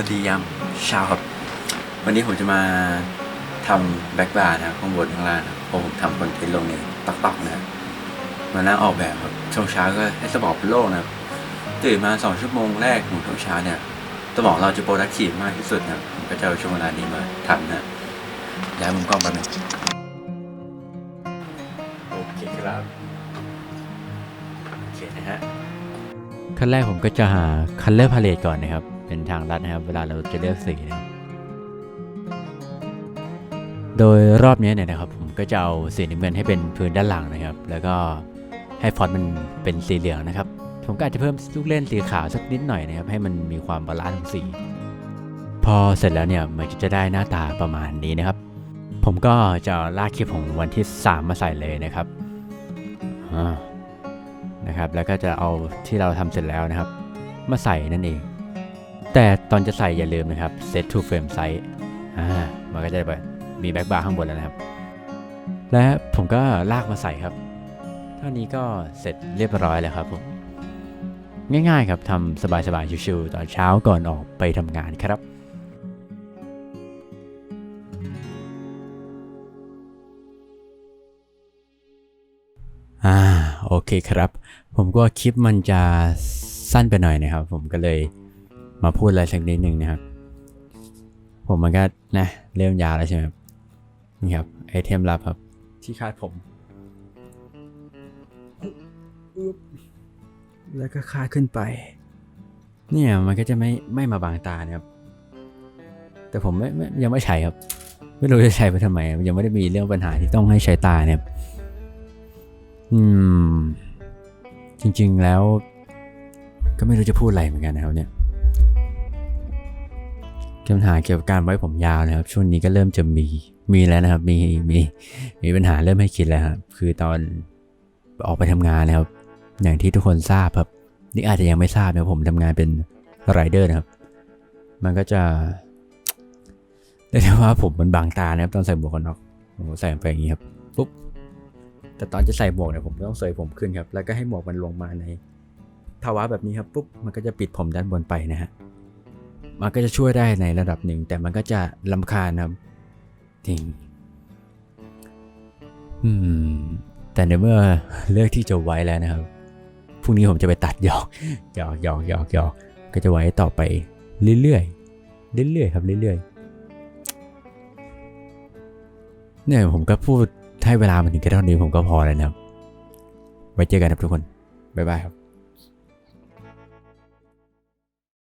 สดียามเช้าครับ วันนี้ผมจะมาทำแบ็กบาร์นะครับข้างบนข้างล่างนะครับเพราะผมทำคอนเทนต์ลงในต๊อกต๊อกนะมานั่งออกแบบครับช่วงเช้าก็ให้สมองเป็นโล่งนะครับตื่นมาสองชั่วโมงแรกของช่วงเช้าเนี่ยสมองเราจะโปรดักทีฟมากที่สุดนะผมก็จะเอาช่วงเวลานี้มาทำนะย้ายมุมกล้องไปหนึ่งโอเคครับโอเคนะฮะขั้นแรกผมก็จะหา color palette ก่อนนะครับ เป็นทางลัดนะครับ เวลาเราจะเลือกสีนะครับโดยรอบนี้เนี่ยนะครับผมก็จะเอาสีน้ำเงินให้เป็นพื้นด้านหลังนะครับ แล้วก็ให้ฟอนต์มันเป็นสีเหลืองนะครับ ผมก็อาจจะเพิ่มลูกเล่นสีขาวสักนิดหน่อยนะครับ ให้มันมีความบาลานซ์ของสี พอเสร็จแล้วเนี่ยมันจะได้หน้าตาประมาณนี้นะครับ ผมก็จะลากคลิปของวันที่ 3 มาใส่เลยนะครับนะครับ แล้วก็จะเอาที่เราทำเสร็จแล้วนะครับ มาใส่นั่นเอง แต่ตอนจะใส่อย่าลืมนะครับ set to frame size อ่ามันก็จะแบบมีแบ็กบาร์ข้างบนแล้วนะครับ และผมก็ลากมาใส่ครับ เท่านี้ก็เสร็จเรียบร้อยแล้วครับผม ง่ายๆครับทำสบายๆชิวๆตอนเช้าก่อนออกไปทำงานครับอ่าโอเคครับ ผมก็คลิปมันจะสั้นไปหน่อยนะครับ ผมก็เลย มาพูดอะไรสักนิดหนึ่งนะครับ ผมมันก็นะเริ่มยาวแล้วใช่ไหมครับนี่ครับไอเทมลับครับ ที่คาดผมอึ๊บแล้วก็คาดขึ้นไป เนี่ยมันก็จะไม่ไม่มาบางตานะครับ แต่ผมไม่ไม่ยังไม่ใช้ครับ ไม่รู้จะใช้ไปทำไม ยังไม่ได้มีเรื่องปัญหาที่ต้องให้ใช้ตาเนี่ยอืม จริง ๆแล้ว ก็ไม่รู้จะพูดอะไรเหมือนกันนะครับเนี่ย ปัญหาเกี่ยวกับการไว้ผมยาวนะครับ ช่วงนี้ก็เริ่มจะมีมีแล้วนะครับ มีมีมีปัญหาเริ่มให้คิดแล้วครับคือตอนออกไปทำงานนะครับ อย่างที่ทุกคนทราบครับ นี่อาจจะยังไม่ทราบนะผมทำงานเป็นไรเดอร์นะครับ มันก็จะเรียกได้ว่าผมมันบางตานะครับ ตอนใส่หมวกกันน็อกผมใส่ไปอย่างนี้ครับปุ๊บแต่ตอนจะใส่หมวกเนี่ยผมต้องเสยผมขึ้นครับ แล้วก็ให้หมวกมันลงมาในภาวะแบบนี้ครับปุ๊บมันก็จะปิดผมด้านบนไปนะฮะ มันก็จะช่วยได้ในระดับหนึ่ง แต่มันก็จะลำคาญครับจริงอืมแต่ในเมื่อเลือกที่จะไว้แล้วนะครับพรุ่งนี้ผมจะไปตัดหยอกหยอกหยอกหยอกหยอกก็จะไว้ต่อไปเรื่อยๆเรื่อยๆครับเรื่อยๆเนี่ยผมก็พูดให้เวลามันถึงแค่เท่านี้ผมก็พอแล้วนะครับไว้เจอกันครับทุกคนบ๊ายบายครับ